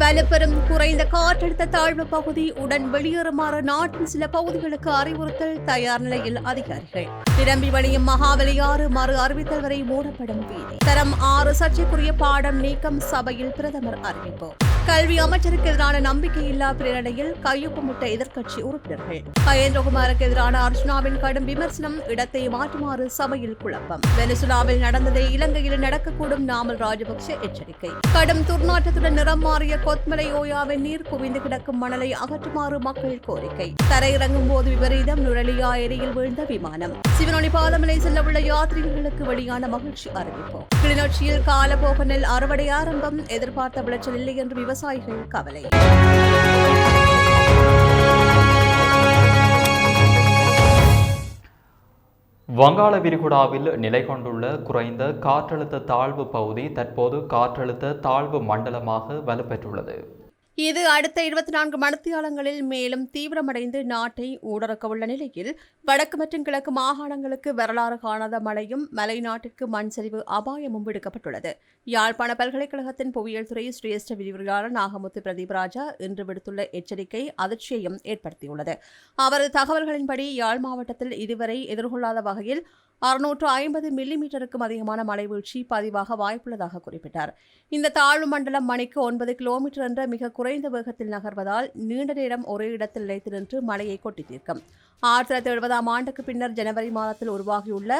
வலுப்பெறும் குறைந்த காற்றழுத்த தாழ்வு பகுதி உடன் வெளியேறுமாறு நாட்டின் சில பகுதிகளுக்கு அறிவுறுத்தல் தயார் நிலையில் அதிகாரிகள். நிரம்பி வழியும் மகாவலியாறு மறு அறிவித்தல் வரை மூடப்படும் வீதி. தரம் ஆறு சர்ச்சைக்குரிய பாடம் நீக்கம் சபையில் பிரதமர் அறிவிப்பு. கல்வி அமைச்சருக்கு எதிரான நம்பிக்கையில்லா பிரேரணையில் கையொப்பமிட்ட எதிர்க்கட்சி உறுப்பினர்கள். கயேந்திரகுமாருக்கு எதிரான அர்ஜுனாவின் கடும் விமர்சனம் இடத்தை மாற்றுமாறு சபையில் குழப்பம். வெனிசுலாவில் நடந்ததை இலங்கையில் நடக்கக்கூடும் நாமல் ராஜபக்சே எச்சரிக்கை. கடும் துர்நாற்றத்துடன் நிறம் மாறிய கொத்மலை ஓயாவின் நீர் குவிந்து கிடக்கும் மணலை அகற்றுமாறு மக்கள் கோரிக்கை. தரையிறங்கும் போது விபரீதம் நுழலியா ஏரியில் வீழ்ந்த விமானம். சிவனொளி பாதமலை செல்ல உள்ள யாத்ரீகர்களுக்கு வெளியான மகிழ்ச்சி அறிவிப்பு கிளிநொச்சியில் காலபோக நெல் அறுவடை ஆரம்பம் எதிர்பார்த்த விளைச்சல் இல்லை என்று விவசாயிகள் கவலை. வங்காள விரிகுடாவில் நிலை கொண்டுள்ள குறைந்த காற்றழுத்த தாழ்வு பகுதி தற்போது காற்றழுத்த தாழ்வு மண்டலமாக வலுப்பெற்றுள்ளது. இது அடுத்த இருபத்தி நான்கு மணித்தியாலங்களில் மேலும் தீவிரமடைந்து நாட்டை ஊடறக்கவுள்ள நிலையில் வடக்கு மற்றும் கிழக்கு மாகாணங்களுக்கு வரலாறு காணாத மழையும் மலைநாட்டிற்கு மண் சரிவு அபாயமும் விடுக்கப்பட்டுள்ளது. யாழ்ப்பாண பல்கலைக்கழகத்தின் புவியியல் துறை சிரேஷ்ட விரிவுரையாளர் நாகமுத்து பிரதீப் ராஜா இன்று விடுத்துள்ள எச்சரிக்கை அதிர்ச்சியையும் ஏற்படுத்தியுள்ளது. அவரது தகவல்களின்படி யாழ் மாவட்டத்தில் இதுவரை எதிர்கொள்ளாத வகையில் அறுநூற்று ஐம்பது மில்லிமீட்டருக்கும் அதிகமான மழை வீழ்ச்சி பதிவாக வாய்ப்புள்ளதாக குறிப்பிட்டார். இந்த தாழ்வு மண்டலம் மணிக்கு ஒன்பது கிலோமீட்டர் என்ற மிக குறைந்த வேகத்தில் நகர்வதால் நீண்ட நேரம் ஒரே இடத்தில் நிலைத்து நின்று மழையை கொட்டி தீர்க்கும். ஆயிரத்தி தொள்ளாயிரத்தி எழுபதாம் ஆண்டுக்கு பின்னர் ஜனவரி மாதத்தில் உருவாகியுள்ள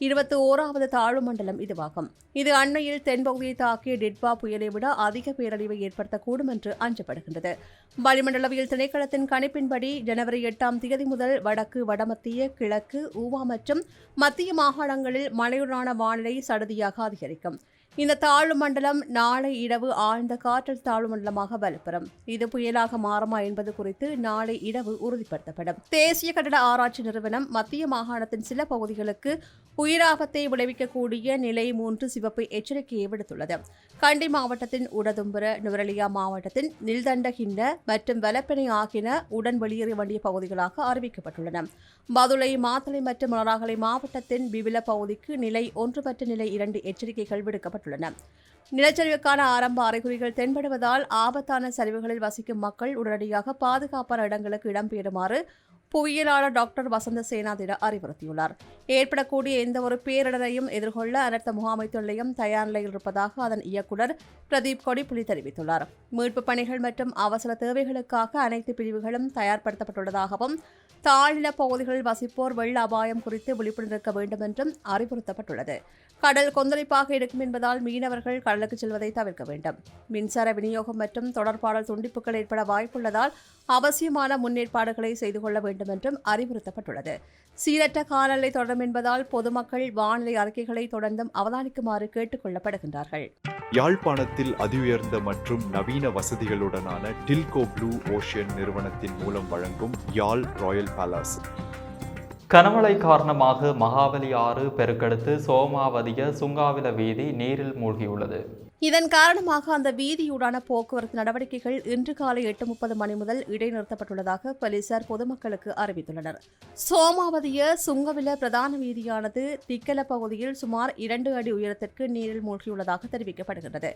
இருபத்தி ஓராவது தாழ்வு மண்டலம் இதுவாகும். இது அண்மையில் தென்பகுதியை தாக்கிய டிட்பா புயலை விட அதிக பேரழிவை ஏற்படுத்தக்கூடும் என்று அஞ்சப்படுகின்றது. வளிமண்டலவியல் திணைக்களத்தின் கணிப்பின்படி ஜனவரி எட்டாம் தேதி முதல் வடக்கு வடமத்திய கிழக்கு ஊவா மற்றும் மத்திய மாகாணங்களில் மழையுடனான வானிலை சடுதியாக அதிகரிக்கும். இந்த தாழ்வு மண்டலம் நாளை இரவு ஆழ்ந்த காற்றல் தாழ்வு மண்டலமாக வலுப்பெறும். இது புயலாக மாறுமா என்பது குறித்து நாளை இரவு உறுதிப்படுத்தப்படும். தேசிய கட்டட ஆராய்ச்சி நிறுவனம் மத்திய மாகாணத்தின் சில பகுதிகளுக்கு உயிராபத்தை விளைவிக்கக்கூடிய நிலை மூன்று சிவப்பு எச்சரிக்கையை விடுத்துள்ளது. கண்டி மாவட்டத்தின் உடதும்புர நுவரலியா மாவட்டத்தின் நில்தண்டகிண்ட மற்றும் வலப்பினை ஆகியன உடன் வெளியேற வேண்டிய பகுதிகளாக அறிவிக்கப்பட்டுள்ளன. பதுளை மாத்தளை மற்றும் மலராகலை மாவட்டத்தின் விவில பகுதிக்கு நிலை ஒன்று மற்றும் நிலை இரண்டு எச்சரிக்கைகள் விடுக்கப்பட்டுள்ளன. நிலச்சரிவுக்கான ஆரம்ப அறிகுறிகள் தென்படுவதால் ஆபத்தான சரிவுகளில் வசிக்கும் மக்கள் உடனடியாக பாதுகாப்பான இடங்களுக்கு இடம்பெறுமாறு புவியியலாளர் டாக்டர் வசந்த சேனாதிட அறிவுறுத்தியுள்ளார். ஏற்படக்கூடிய எந்த ஒரு பேரிடரையும் எதிர்கொள்ள அனர்த்த முகாமைத்து நிலையம் தயார் நிலையில் இருப்பதாக அதன் இயக்குநர் பிரதீப் கொடிப்புலி தெரிவித்துள்ளார். மீட்புப் பணிகள் மற்றும் அவசர தேவைகளுக்காக அனைத்து பிரிவுகளும் தயார்படுத்தப்பட்டுள்ளதாகவும் தாழ்நில பகுதிகளில் வசிப்போர் வெள்ள அபாயம் குறித்து விழிப்புணர்வு இருக்க வேண்டும் என்றும் அறிவுறுத்தப்பட்டுள்ளது. கடல் கொந்தளிப்பாக இருக்கும் என்பதால் மீனவர்கள் கடலுக்கு செல்வதை தவிர்க்க வேண்டும். மின்சார விநியோகம் மற்றும் தொடர்பாடல் துண்டிப்புகள் ஏற்பட வாய்ப்புள்ளதால் அவசியமான முன்னேற்பாடுகளை செய்து கொள்ள வேண்டும் என்றும் அறிவுறுத்தப்பட்டுள்ளது. சீரற்ற காலநிலை தொடரும் என்பதால் பொதுமக்கள் வானிலை அறிக்கைகளை தொடர்ந்தும் அவதானிக்குமாறு கேட்டுக் கொள்ளப்படுகின்றார்கள் யாழ்ப்பாணத்தில் அதிஉயர்ந்த மற்றும் நவீன வசதிகளுடனான டில்கோ ப்ளூ ஓஷியன் நிறுவனத்தின் மூலம் வழங்கும் யாழ் ராயல் பேலஸ். கனமழை காரணமாக மகாபலி ஆறு பெருக்கெடுத்து சோமாவதிய சுங்காவில வீதி நீரில் மூழ்கியுள்ளது. இதன் காரணமாக அந்த வீதியூடான போக்குவரத்து நடவடிக்கைகள் இன்று காலை எட்டு முப்பது மணி முதல் இடைநிறுத்தப்பட்டுள்ளதாக போலீசார் பொதுமக்களுக்கு அறிவித்துள்ளனர். சோமாவதிய சுங்கவில பிரதான வீதியானது திக்கல பகுதியில் சுமார் இரண்டு அடி உயரத்திற்கு நீரில் மூழ்கியுள்ளதாக தெரிவிக்கப்படுகின்றது.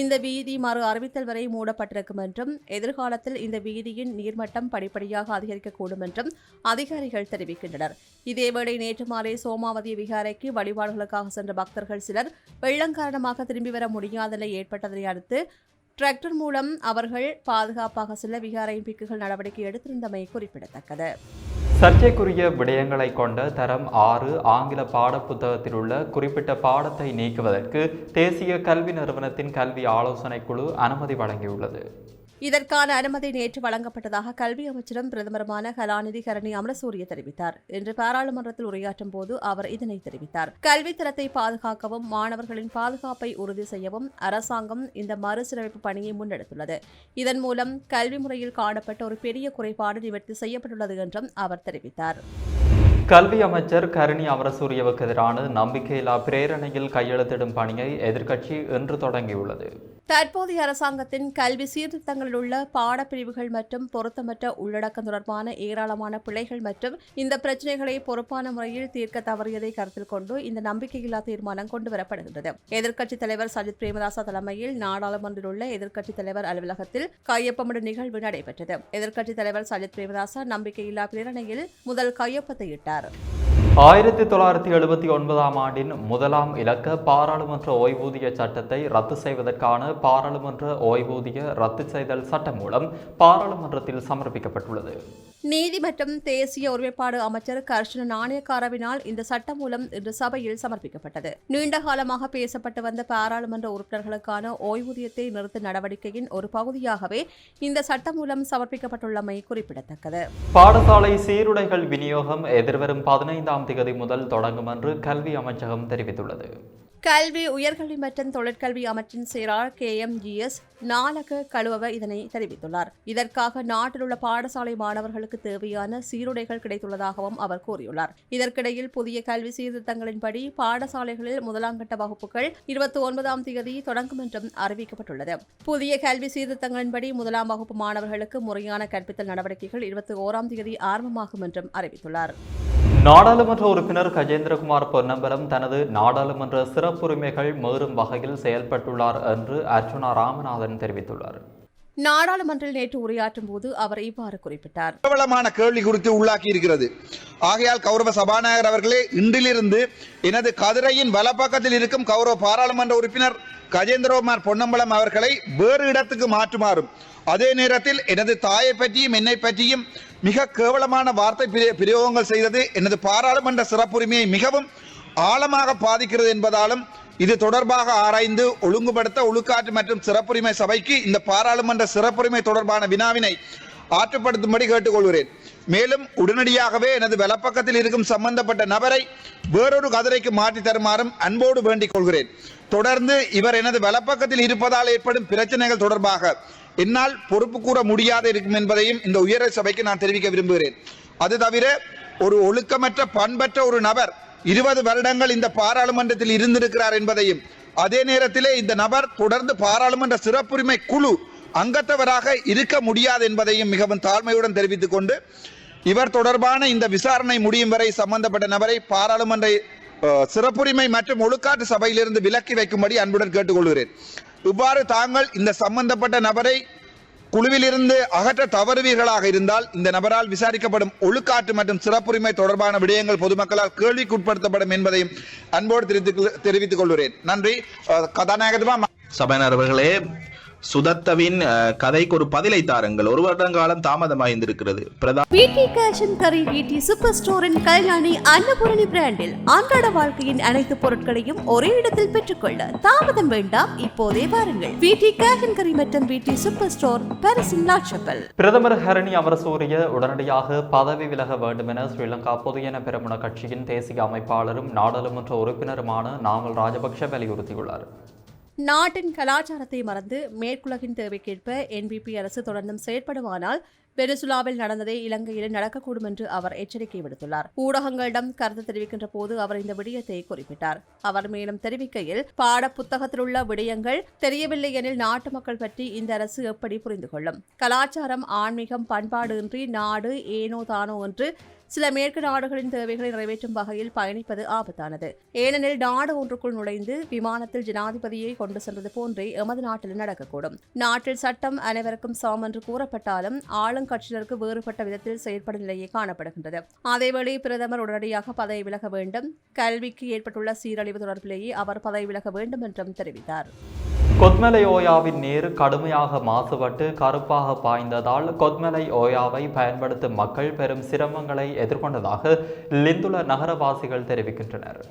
இந்த வீதி மறு அறிவித்தல் வரை மூடப்பட்டிருக்கும் என்றும் எதிர்காலத்தில் இந்த வீதியின் நீர்மட்டம் படிப்படியாக அதிகரிக்கக்கூடும் என்றும் அதிகாரிகள் தெரிவிக்கின்றனர். இதேவேளை நேற்று மாலை சோமாவதி விகாரைக்கு வழிபாடுகளுக்காக சென்ற பக்தர்கள் சிலர் வெள்ளம் காரணமாக திரும்பி வர முடியாத நிலை ஏற்பட்டதை அடுத்து டிராக்டர் மூலம் அவர்கள் பாதுகாப்பாக செல்ல விகாரையின் பிக்குகள் நடவடிக்கை எடுத்திருந்தமை குறிப்பிடத்தக்கது. சர்ச்சைக்குரிய விடயங்களை கொண்ட தரம் ஆறு ஆங்கில பாடப்புத்தகத்தில் உள்ள குறிப்பிட்ட பாடத்தை நீக்குவதற்கு தேசிய கல்வி நிறுவனத்தின் கல்வி ஆலோசனைக் குழு அனுமதி வழங்கியுள்ளது. இதற்கான அனுமதி நேற்று வழங்கப்பட்டதாக கல்வி அமைச்சரும் பிரதமருமான கலாநிதி கரணி அமரசூரிய தெரிவித்தார். இன்று பாராளுமன்றத்தில் உரையாற்றும் போது அவர் இதனை தெரிவித்தார். கல்வித் தரத்தை பாதுகாக்கவும் மாணவர்களின் பாதுகாப்பை உறுதி செய்யவும் அரசாங்கம் இந்த மறுசீரமைப்பு பணியை முன்னெடுத்துள்ளது. இதன் மூலம் கல்வி முறையில் காணப்பட்ட ஒரு பெரிய குறைபாடு நிவர்த்தி செய்யப்பட்டுள்ளது என்றும் அவர் தெரிவித்தார். கல்வி அமைச்சர் கருணி அமரசூரியவுக்கு எதிரான நம்பிக்கையில்லா பிரேரணையில் கையெழுத்திடும் பணியை எதிர்க்கட்சி இன்று தொடங்கியுள்ளது. தற்போதைய அரசாங்கத்தின் கல்வி சீர்திருத்தங்களில் உள்ள பாடப்பிரிவுகள் மற்றும் பொருத்தமற்ற உள்ளடக்கம் தொடர்பான ஏராளமான பிழைகள் மற்றும் இந்த பிரச்சினைகளை பொறுப்பான முறையில் தீர்க்க தவறியதை கருத்தில் கொண்டு இந்த நம்பிக்கையில்லா தீர்மானம் கொண்டுவரப்படுகின்றது. எதிர்க்கட்சித் தலைவர் சஜித் பிரேமதாசா தலைமையில் நாடாளுமன்றில் உள்ள எதிர்க்கட்சித் தலைவர் அலுவலகத்தில் கையொப்பமிடும் நிகழ்வு நடைபெற்றது. எதிர்க்கட்சித் தலைவர் சஜித் பிரேமதாசா நம்பிக்கையில்லா பிரேரணையில் முதல் கையொப்பத்தை இட்டார். ஆயிரத்தி தொள்ளாயிரத்தி எழுபத்தி ஒன்பதாம் ஆண்டின் முதலாம் இலக்க பாராளுமன்ற ஓய்வூதிய சட்டத்தை ரத்து செய்வதற்கான பாராளுமன்ற ஓய்வூதிய ரத்து செய்தல் சட்டம் மூலம் பாராளுமன்றத்தில் சமர்ப்பிக்கப்பட்டுள்ளது. நீதிமற்றும் தேசிய ஒருமைப்பாடு அமைச்சர் கர்ஷன நாணயக்காரவினால் இந்த சட்டம் மூலம் இன்று சபையில் சமர்ப்பிக்கப்பட்டது. நீண்ட காலமாக பேசப்பட்டு வந்த பாராளுமன்ற உறுப்பினர்களுக்கான ஓய்வூதியத்தை நிறுத்த நடவடிக்கையின் ஒரு பகுதியாகவே இந்த சட்டம் மூலம் சமர்ப்பிக்கப்பட்டுள்ளமை குறிப்பிடத்தக்கது. பாடசாலை சீருடைகள் விநியோகம் எதிர்வரும் பதினைந்தாம் தேதி முதல் தொடங்கும் என்று கல்வி அமைச்சகம் தெரிவித்துள்ளது. கல்வி உயர்கல்வி மற்றும் தொழிற்கல்வி அமைச்சின் செயலாளர் K. M. G. S. Nalaka Kaluwewa இதனை தெரிவித்துள்ளார். இதற்காக நாட்டில் உள்ள பாடசாலை மாணவர்களுக்கு தேவையான சீருடைகள் கிடைத்துள்ளதாகவும் அவர் கூறியுள்ளார். இதற்கிடையில் புதிய கல்வி சீர்திருத்தங்களின்படி பாடசாலைகளில் முதலாம் கட்ட வகுப்புகள் இருபத்தி ஒன்பதாம் தேதி தொடங்கும் என்றும் அறிவிக்கப்பட்டுள்ளது. புதிய கல்வி சீர்திருத்தங்களின்படி முதலாம் வகுப்பு மாணவர்களுக்கு முறையான கற்பித்தல் நடவடிக்கைகள் இருபத்தி ஓராம் தேதி ஆரம்பமாகும் என்றும் அறிவித்துள்ளார். நாடாளுமன்ற உறுப்பினர் கஜேந்திரகுமார் பொன்னம்பலம் தனது நாடாளுமன்ற சிறப்புரிமைகள் மீறும் வகையில் செயல்பட்டுள்ளார் என்று அர்ச்சுனா ராமநாதன் தெரிவித்துள்ளார். நாடாளுமன்றில் நேற்று உரையாற்றும் போது அவர் இவ்வாறு குறிப்பிட்டார். பிரபலமான கேள்வி குறித்து உள்ளாக்கி இருக்கிறது. ஆகையால் கௌரவ சபாநாயகர் அவர்களே இன்றிலிருந்து எனது கதிரையின் வலப்பக்கத்தில் இருக்கும் கௌரவ பாராளுமன்ற உறுப்பினர் கஜேந்திரகுமார் பொன்னம்பலம் அவர்களை வேறு இடத்துக்கு மாற்றுமாறும் அதே நேரத்தில் எனது தாயை பற்றியும் என்னை பற்றியும் மிக கேவலமான வார்த்தை பிரயோகங்கள் செய்தது எனது பாராளுமன்ற சிறப்புரிமையை மிகவும் ஆழமாக பாதிக்கிறது என்பதாலும் இது தொடர்பாக ஆராய்ந்து ஒழுங்குபடுத்த ஒழுக்காற்று மற்றும் சிறப்புரிமை சபைக்கு இந்த பாராளுமன்ற சிறப்புரிமை தொடர்பான வினாவினை ஆற்றுப்படுத்தும்படி கேட்டுக்கொள்கிறேன். மேலும் உடனடியாகவே எனது வலப்பக்கத்தில் இருக்கும் சம்பந்தப்பட்ட நபரை வேறொரு கதிரைக்கு மாற்றி தருமாறும் அன்போடு வேண்டிக் கொள்கிறேன். தொடர்ந்து இவர் எனது வலப்பக்கத்தில் இருப்பதால் ஏற்படும் பிரச்சனைகள் தொடர்பாக என்னால் பொறுப்பு கூற முடியாது இருக்கும் என்பதையும் இந்த உயர் சபைக்கு நான் தெரிவிக்க விரும்புகிறேன். அது தவிர ஒரு ஒழுக்கமற்ற பண்பற்ற ஒரு நபர் இருபது வருடங்கள் இந்த பாராளுமன்றத்தில் இருந்திருக்கிறார் என்பதையும் அதே நேரத்திலே இந்த நபர் தொடர்ந்து பாராளுமன்ற சிறப்புரிமை குழு அங்கத்தவராக இருக்க முடியாது என்பதையும் மிகவும் தாழ்மையுடன் தெரிவித்துக் கொண்டு இவர் தொடர்பான இந்த விசாரணை முடியும் வரை சம்பந்தப்பட்ட நபரை பாராளுமன்ற சிறப்புரிமை மற்றும் ஒழுக்காட்டு சபையிலிருந்து விலக்கி வைக்கும்படி அன்புடன் கேட்டுக்கொள்கிறேன். இவ்வாறு தாங்கள் இந்த சம்பந்தப்பட்ட நபரை குழுவிலிருந்து அகற்ற தவறுவீர்களாக இருந்தால் இந்த நபரால் விசாரிக்கப்படும் ஒழுக்காட்டு மற்றும் சிறப்புரிமை தொடர்பான விடயங்கள் பொதுமக்களால் கேள்விக்குட்படுத்தப்படும் என்பதையும் அன்போடு தெரிவித்துக் கொள்கிறேன். நன்றி. அஹ், கதாநாயகத்துமா? சபையினர் அவர்களே சுதத்தவின் கதைக்கு ஒரு பதிலை தாருங்கள். ஒரு வருடங்காலம் தாமதமாயிருந்திருக்கிறது பிரதா பிடி கேஷ் அண்ட் கரி பிடி சூப்பர் ஸ்டோரின் கல்யாணி அன்னபூரணி பிராண்டில் அன்றாட வாழ்க்கையின் அனைத்து பொருட்களையும் ஒரே இடத்தில் பெற்றுக்கொள்ள தாமதம் வேண்டாம். இப்போதே வாருங்கள். பிடி கேஷ் அண்ட் கரி மற்றும் பிடி சூப்பர் ஸ்டோர் பாரிஸின் லாட்சப்பல் பிரதமர் ஹரணி அமரசூரிய உடனடியாக பதவி விலக வேண்டும் என ஸ்ரீலங்கா பொதுஜன பெரமுன கட்சியின் தேசிய அமைப்பாளரும் நாடாளுமன்ற உறுப்பினருமான நாமல் ராஜபக்ஷ வலியுறுத்தியுள்ளார். நாட்டின் கலாச்சாரத்தை மறந்து மேற்குலகின் தேவைக்கேற்ப என்பிபி அரசு தொடர்ந்தும் செயற்படுமானால் வெனிசுலாவில் நடந்ததே இலங்கையில் நடக்கக்கூடும் என்று அவர் எச்சரிக்கை விடுத்துள்ளார். ஊடகங்களிடம் கருத்து தெரிவிக்கின்ற போது அவர் இந்த விடயத்தை குறிப்பிட்டார். அவர் மேலும் தெரிவிக்கையில் பாட புத்தகத்தில் உள்ள விடயங்கள் தெரியவில்லை எனில் நாட்டு மக்கள் பற்றி இந்த அரசு எப்படி புரிந்து கொள்ளும் கலாச்சாரம் ஆன்மீகம் பண்பாடு இன்றி நாடு ஏனோ தானோ என்று சில மேற்கு நாடுகளின் தேவைகளை நிறைவேற்றும் வகையில் பயணிப்பது ஆபத்தானது. ஏனெனில் நாடு ஒன்றுக்குள் நுழைந்து விமானத்தில் ஜனாதிபதியை கொண்டு சென்றது போன்றே எமது நாட்டில் நடக்கக்கூடும். நாட்டில் சட்டம் அனைவருக்கும் சமம் என்று கூறப்பட்டாலும் ஆளுங்கட்சியினருக்கு வேறுபட்ட விதத்தில் செயற்படும் நிலையே காணப்படுகின்றது. அதேவேளை பிரதமர் உடனடியாக பதவி விலக வேண்டும். கல்விக்கு ஏற்பட்டுள்ள சீரழிவு தொடர்பிலேயே அவர் பதவி விலக வேண்டும் என்றும் தெரிவித்தார். கொத்மலை ஓயாவின் நீர் கடுமையாக மாசுபட்டு கருப்பாக பாய்ந்ததால் கொத்மலை ஓயாவை பயன்படுத்தும் மக்கள் பெரும் சிரமங்களை எதிர்கொண்டதாக லிந்துல நகரவாசிகள் தெரிவிக்கின்றனர்.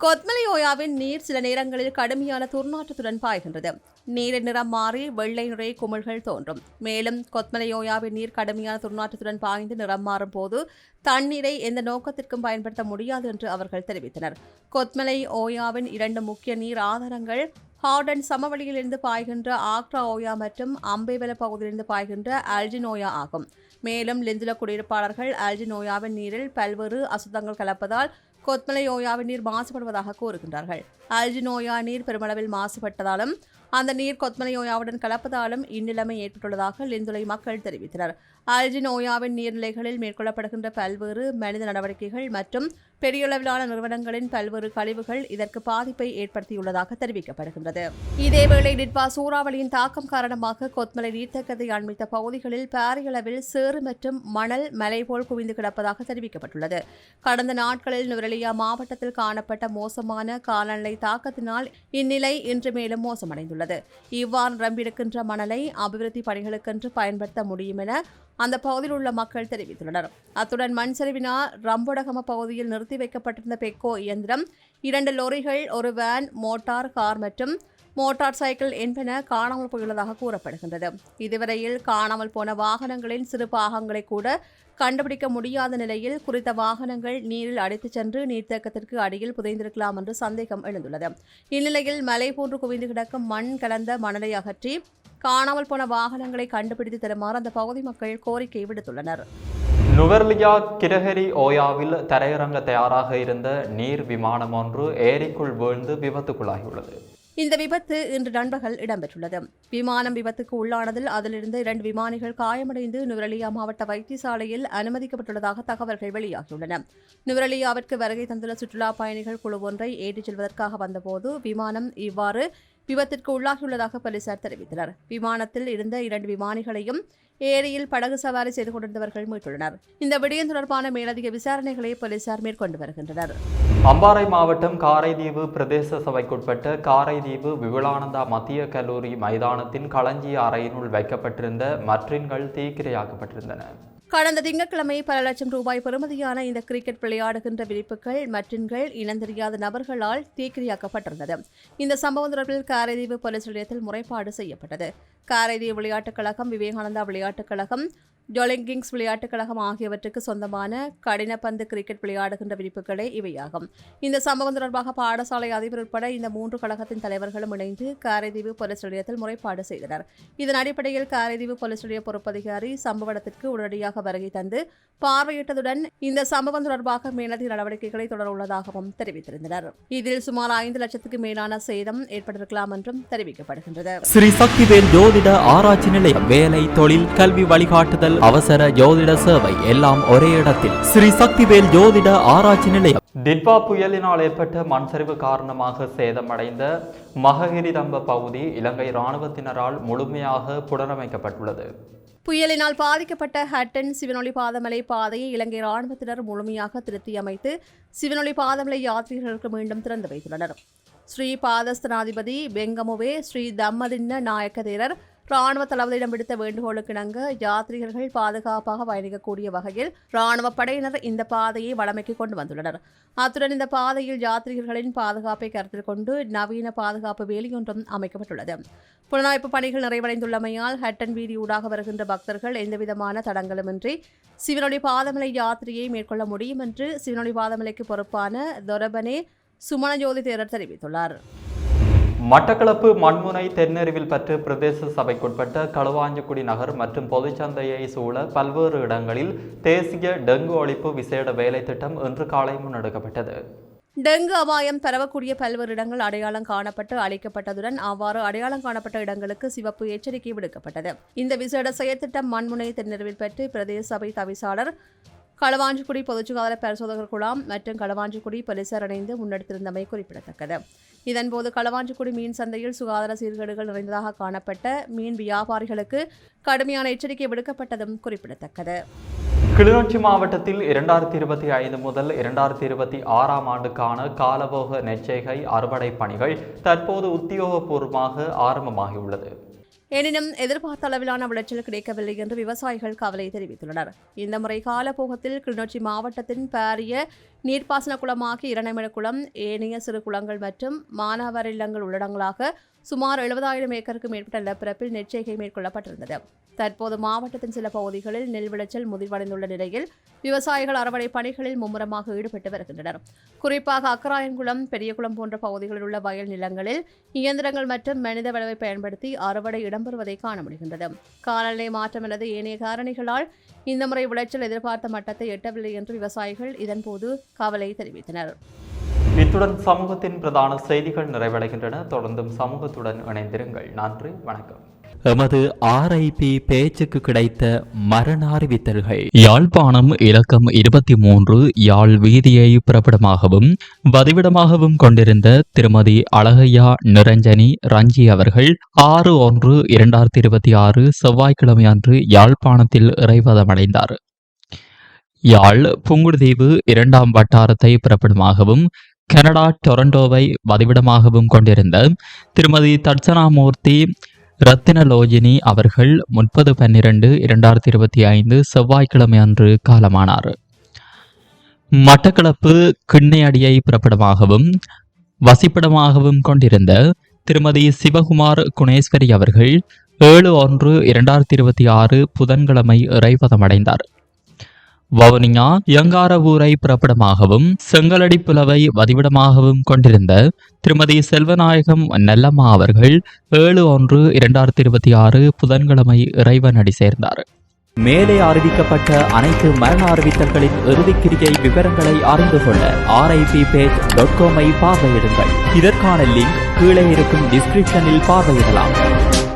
கொத்மலை ஓயாவின் நீர் சில நேரங்களில் கடுமையான துர்நாற்றத்துடன் பாய்கின்றது. நீரின் நிறம் மாறி வெள்ளை நிறை குமிழ்கள் தோன்றும். மேலும் கொத்மலையோயாவின் நீர் கடுமையான துர்நாற்றத்துடன் பாய்ந்து நிறம் மாறும் போது தண்ணீரை எந்த நோக்கத்திற்கும் பயன்படுத்த முடியாது என்று அவர்கள் தெரிவித்தனர். கொத்மலை ஓயாவின் இரண்டு முக்கிய நீர் ஆதாரங்கள் ஹார்டன் சமவெளியிலிருந்து பாய்கின்ற ஆக்ரா ஓயா மற்றும் அம்பேவல பகுதியிலிருந்து பாய்கின்ற அல்ஜினோயா ஆகும். மேலும் லிந்துல குடியிருப்பாளர்கள் ஆல்ஜின் நோயாவின் நீரில் பல்வேறு அசுத்தங்கள் கலப்பதால் கொத்மலை ஓயாவின் நீர் மாசுபடுவதாக கூறுகின்றார்கள். அல்ஜி நோயா நீர் பெருமளவில் மாசுபட்டதாலும் அந்த நீர் கொத்மலை ஓயாவுடன் கலப்பதாலும் இந்நிலைமை ஏற்பட்டுள்ளதாக லிந்துலை மக்கள் தெரிவித்தனர். அல்ஜி நோயாவின் நீர்நிலைகளில் மேற்கொள்ளப்படுகின்ற பல்வேறு மனித நடவடிக்கைகள் மற்றும் பெரியளவிலான நிறுவனங்களின் பல்வேறு கழிவுகள் இதற்கு பாதிப்பை ஏற்படுத்தியுள்ளதாக தெரிவிக்கப்படுகின்றது. இதேவேளை டிட்வா சூறாவளியின் தாக்கம் காரணமாக கொத்மலை நீர்த்தக்கத்தை அண்மித்த பகுதிகளில் பாரியளவில் சேறு மற்றும் மணல் மலை போல் குவிந்து கிடப்பதாக தெரிவிக்கப்பட்டுள்ளது. கடந்த நாட்களில் நுவரெலியா மாவட்டத்தில் காணப்பட்ட மோசமான காலநிலை தாக்கத்தினால் இந்நிலை இன்று மேலும் மோசமடைந்துள்ளது. இவ்வாறு நிரம்பியிருக்கின்ற மணலை அபிவிருத்தி பணிகளுக்கென்று பயன்படுத்த முடியும் என அந்த பகுதியில் உள்ள மக்கள் தெரிவித்துள்ளனர். அத்துடன் மண் சரிவினால் ரம்புடகம பகுதியில் நிறுத்தி வைக்கப்பட்டிருந்த பெக்கோ இயந்திரம் இரண்டு லொரிகள் ஒரு வேன் மோட்டார் கார் மற்றும் மோட்டார் சைக்கிள் என்பன காணாமல் போயுள்ளதாக கூறப்படுகின்றது. இதுவரையில் காணாமல் போன வாகனங்களின் சிறு பாகங்களை கூட கண்டுபிடிக்க முடியாத நிலையில் குறித்த வாகனங்கள் நீரில் அடித்துச் சென்று நீர்த்தேக்கத்திற்கு அடியில் புதைந்திருக்கலாம் என்று சந்தேகம் எழுந்துள்ளது. இந்நிலையில் மலை போன்று குவிந்து கிடக்கும் மண் கலந்த மணலை அகற்றி காணாமல் போன வாகனங்களை கண்டுபிடித்து தருமாறு அந்த பகுதி மக்கள் கோரிக்கை விடுத்துள்ளனர். நுவர்லியா கிரஹரி ஓயாவில் தரையிறங்க தயாராக இருந்த நீர் விமானம் ஒன்று ஏரிக்குள் வீழ்ந்து விபத்துக்குள்ளாகியுள்ளது. இந்த விபத்து இன்று நண்பகல் இடம்பெற்றுள்ளது. விமானம் விபத்துக்கு உள்ளானதில் அதிலிருந்த இரண்டு விமானிகள் காயமடைந்து நுவரெலியா மாவட்ட வைத்தியசாலையில் அனுமதிக்கப்பட்டுள்ளதாக தகவல்கள் வெளியாகியுள்ளன. நுவரெலியாவிற்கு வருகை தந்துள்ள சுற்றுலா பயணிகள் குழு ஒன்றை ஏற்றிச் செல்வதற்காக வந்தபோது விமானம் இவ்வாறு விபத்திற்கு உள்ளாகியுள்ளதாக போலீசார் தெரிவித்தனர். விமானத்தில் இருந்த இரண்டு விமானிகளையும் ஏரியில் படகு சவாரி செய்து கொண்டிருந்தவர்கள் மீட்டுள்ளனர். இந்த விடயம் தொடர்பான மேலதிக விசாரணைகளை போலீசார் மேற்கொண்டு வருகின்றனர். அம்பாறை மாவட்டம் காரைதீவு பிரதேச சபைக்குட்பட்ட காரைதீவு விவலானந்தா மத்திய கல்லூரி மைதானத்தின் களஞ்சிய அறையினுள் வைக்கப்பட்டிருந்த மற்றின்கள் தீக்கிரையாக்கப்பட்டிருந்தன. கடந்த திங்கட்கிழமை பல லட்சம் ரூபாய் பெறுமதியான இந்த கிரிக்கெட் விளையாடுகின்ற விரிப்புகள் மற்றின்கள் இனந்தெரியாத நபர்களால் தீக்கிரியாக்கப்பட்டிருந்தது. இந்த சம்பவம் தொடர்பில் காரைதீவு போலீஸ் நிலையத்தில் முறைப்பாடு செய்யப்பட்டது. காரைதீவு விளையாட்டுக் கழகம் விவேகானந்தா விளையாட்டுக் கழகம் ஜொலிங்கிங்ஸ் விளையாட்டுக் கழகம் ஆகியவற்றுக்கு சொந்தமான கடினப்பந்து கிரிக்கெட் விளையாடுகின்ற விரிப்புகளே இவையாகும். இந்த சம்பவம் தொடர்பாக பாடசாலை அதிபர் உட்பட இந்த மூன்று கழகத்தின் தலைவர்களும் இணைந்து காரைதீவு போலீஸ் நிலையத்தில் முறைப்பாடு செய்தனர். இதன் அடிப்படையில் காரைதீவு போலீஸ் நிலைய பொறுப்பதிகாரி சம்பவ இடத்திற்கு உடனடியாக வருகை தந்து பார்வையிட்டதுடன் இந்த சம்பவம் தொடர்பாக மேலதிக நடவடிக்கைகளை தொடர உள்ளதாகவும் தெரிவித்திருந்தனர். இதில் சுமார் ஐந்து லட்சத்துக்கு மேலான சேதம் ஏற்பட்டிருக்கலாம் என்றும் தெரிவிக்கப்படுகின்றது. ஸ்ரீ சக்திவேல் ஜோதிட ஆராய்ச்சி நிலையம் வேலை தொழில் கல்வி வழிகாட்டுதல் அவசர ஜோதிட சேவை எல்லாம் ஒரே இடத்தில். ஸ்ரீ சக்திவேல் ஜோதிட ஆராய்ச்சி நிலையம். டிட்வா புயலினால் ஏற்பட்ட மண் சரிவு காரணமாக சேதமடைந்த மககிரிதம்ப பகுதி இலங்கை இராணுவத்தினரால் முழுமையாக புனரமைக்கப்பட்டுள்ளது. புயலினால் பாதிக்கப்பட்ட ஹட்டன் சிவனொளி பாதமலை பாதையை இலங்கை ராணுவத்தினர் முழுமையாக திருத்தி அமைத்து சிவனொளி பாதமலை யாத்ரீகர்களுக்கு மீண்டும் திறந்து வைத்துள்ளனர். ஸ்ரீ பாதஸ்தனாதிபதி பெங்கமுவே ஸ்ரீ தம்மதின்ன நாயக்க தேரர் ராணுவ தளபதியிடம் விடுத்த வேண்டுகோளுக்கிணங்க யாத்ரீகர்கள் பாதுகாப்பாக பயணிக்கக்கூடிய வகையில் ராணுவ படையினர் இந்த பாதையை வளமைக்கு கொண்டு வந்துள்ளனர். அத்துடன் இந்த பாதையில் யாத்ரீகர்களின் பாதுகாப்பை கருத்தில் கொண்டு நவீன பாதுகாப்பு வேலியொன்றும் அமைக்கப்பட்டுள்ளது. புலனாய்ப்பு பணிகள் நிறைவடைந்துள்ளமையால் ஹட்டன் வீதி ஊடாக வருகின்ற பக்தர்கள் எந்தவிதமான தடங்களுமின்றி சிவனொளி பாதமலை யாத்திரையை மேற்கொள்ள முடியும் என்று சிவனொளி பாதமலைக்கு பொறுப்பான தொரபனே சுமணஜோதி தேரர் தெரிவித்துள்ளார். மட்டக்களப்பு மண்முனை தென்னெருவில் பற்று பிரதேச சபைக்குட்பட்ட களுவாஞ்சக்குடி நகர் மற்றும் பொதுச்சந்தையை சூழ பல்வேறு இடங்களில் தேசிய டெங்கு ஒழிப்பு விசேட வேலை திட்டம் இன்று காலை முன்னெடுக்கப்பட்டது. டெங்கு அபாயம் பரவக்கூடிய பல்வேறு இடங்கள் அடையாளம் காணப்பட்டு அளிக்கப்பட்டதுடன் அவ்வாறு அடையாளம் காணப்பட்ட இடங்களுக்கு சிவப்பு எச்சரிக்கை விடுக்கப்பட்டது. இந்த விசேட செயற்திட்டம் மண்முனை தென்னெருவில் பெற்று பிரதேச சபை தவிசாளர் களவாஞ்சிக்குடி பொதுச் சுகாதார பரிசோதகர் குழாம் மற்றும் களவாஞ்சிக்குடி போலீசார் இணைந்து முன்னெடுத்திருந்தமை குறிப்பிடத்தக்கது. இதன்போது களவாஞ்சிக்குடி மீன் சந்தையில் சுகாதார சீர்கேடுகள் நிறைந்ததாக காணப்பட்ட மீன் வியாபாரிகளுக்கு கடுமையான எச்சரிக்கை விடுக்கப்பட்டதும் குறிப்பிடத்தக்கது. கிளிநொச்சி மாவட்டத்தில் இரண்டாயிரத்தி இருபத்தி ஐந்து முதல் இரண்டாயிரத்தி இருபத்தி ஆறாம் ஆண்டுக்கான காலபோக நெச்சைகை அறுவடை பணிகள் தற்போது உத்தியோகபூர்வமாக ஆரம்பமாகியுள்ளது. எனினும் எதிர்பார்த்த அளவிலான விளைச்சல் கிடைக்கவில்லை என்று விவசாயிகள் கவலை தெரிவித்துள்ளனர். இந்த முறை காலப்போகத்தில் கிளிநொச்சி மாவட்டத்தின் பாரிய நீர்ப்பாசன குளமாக இரணைமலை குளம் ஏனைய சிறு குளங்கள் மற்றும் மானாவாரி இல்லங்கள் உள்ளடங்களாக சுமார் எழுபதாயிரம் ஏக்கருக்கு மேற்பட்ட நிலப்பரப்பில் நெற்செய்கை மேற்கொள்ளப்பட்டிருந்தது. தற்போது மாவட்டத்தின் சில பகுதிகளில் நெல் விளைச்சல் முதிர்வடைந்துள்ள நிலையில் விவசாயிகள் அறுவடை பணிகளில் மும்முரமாக ஈடுபட்டு வருகின்றனர். குறிப்பாக அக்கராயன்குளம் பெரியகுளம் போன்ற பகுதிகளில் உள்ள வயல் நிலங்களில் இயந்திரங்கள் மற்றும் மனித வளவை பயன்படுத்தி அறுவடை இடம்பெறுவதை காண முடிகின்றது. காலநிலை மாற்றம் அல்லது ஏனைய காரணிகளால் இந்த முறை விளைச்சல் எதிர்பார்த்த மட்டத்தை எட்டவில்லை என்று விவசாயிகள் இதன்போது கவலை தெரிவித்தனர். இத்துடன் சமூகத்தின் பிரதான செய்திகள் நிறைவடைகின்றன. தொடர்ந்தும் சமூகத்துடன் இணைந்திருங்கள். நன்றி வணக்கம். எமது ஆர்ஐபி பேச்சுக்கு கிடைத்த மரண அறிவித்தல்கள். யாழ்ப்பாணம் இலக்கம் இருபத்தி மூன்று யாழ் வீதியை பிறப்பிடமாகவும் வதிவிடமாகவும் கொண்டிருந்த திருமதி அழகையா நிரஞ்சனி ரஞ்சி அவர்கள் ஆறு ஒன்று இரண்டாயிரத்தி இருபத்தி ஆறு செவ்வாய்க்கிழமை அன்று யாழ்ப்பாணத்தில் இறைவதமடைந்தார். யாழ் புங்குடுதீவு இரண்டாம் வட்டாரத்தை பிறப்பிடமாகவும் கனடா டொரண்டோவை வதிவிடமாகவும் கொண்டிருந்த திருமதி தட்சணாமூர்த்தி ரத்தினலோஜினி அவர்கள் முப்பது பன்னிரண்டு இரண்டாயிரத்தி இருபத்தி ஐந்து செவ்வாய்க்கிழமை அன்று காலமானார். மட்டக்களப்பு கிண்ணையடியை பிறப்பிடமாகவும் வசிப்பிடமாகவும் கொண்டிருந்த திருமதி சிவகுமார் குணேஸ்வரி அவர்கள் ஏழு ஒன்று இரண்டாயிரத்தி இருபத்தி ஆறு புதன்கிழமை இறைவதமடைந்தார் வவுனியா எங்காரவூரை புறப்படமாகவும் செங்கலடி புலவை வதிவிடமாகவும் கொண்டிருந்த திருமதி செல்வநாயகம் நெல்லம்மா அவர்கள் ஏழு ஒன்று இரண்டாயிரத்தி இருபத்தி ஆறு புதன்கிழமை இறைவனடி சேர்ந்தார். மேலே அறிவிக்கப்பட்ட அனைத்து மரண அறிவித்தல்களின் இறுதிக்கிரியை விவரங்களை அறிந்து கொள்ள ஆர்ஐபி பேஜ் டாட் காமை பார்வையிடுங்கள். இதற்கான லிங்க் கீழே இருக்கும் டிஸ்கிரிப்ஷனில் பார்வையிடலாம்.